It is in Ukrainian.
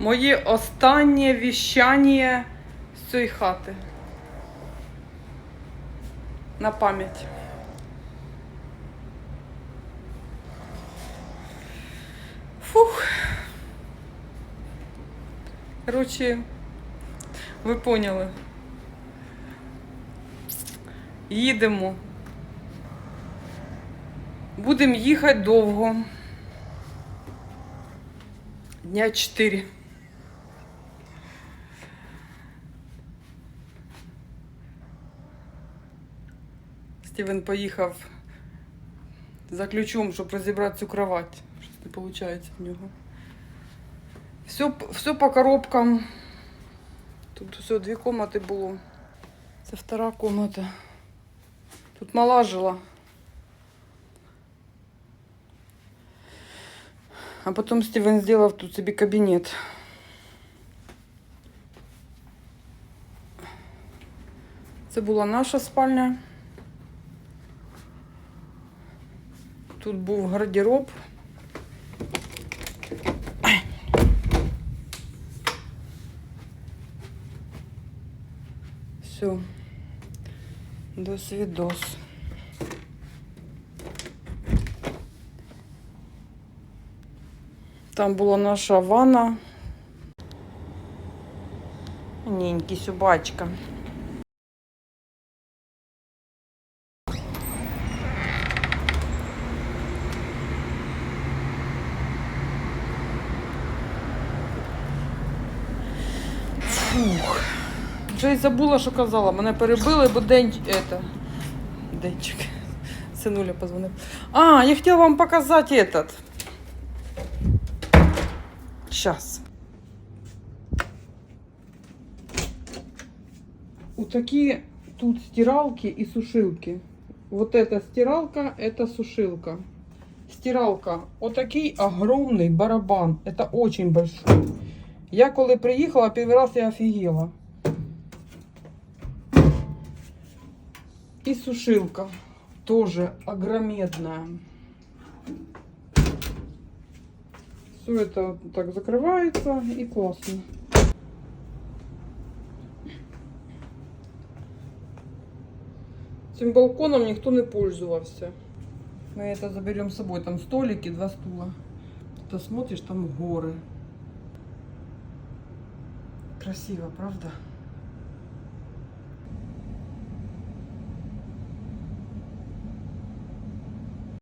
Моє останнє віщання з цієї хати. На пам'ять. Фух. Коротше, ви поняли. Їдемо. Будемо їхати довго. Дня 4. Стівен поїхав за ключом, щоб розібрати цю кровать. Щось не виходить в нього. Все, все по коробкам. Тут все, дві комнати було. Це втора комната. Тут мала жила. А потом Стивен сделал тут себе кабинет. Це була наша спальня. Тут був гардероб. Все. До свидос. Там була наша ванна. Ненький собачка. Фух. Вже й забула, що казала. Мене перебили, бо день... Это... Денчик. Синуля позвонив. А, я хотіла вам показати этот. Сейчас. Вот такие тут стиралки и сушилки. Вот эта стиралка, это сушилка. Стиралка. Вот такий огромный барабан. Это очень большой. Я коли приїхала, перший раз я офігела. И сушилка. Тоже огромедная. Все это вот так закрывается и классно. Этим балконом никто не пользовался. Мы это заберем с собой. Там столики, два стула. Ты смотришь, там горы. Красиво, правда?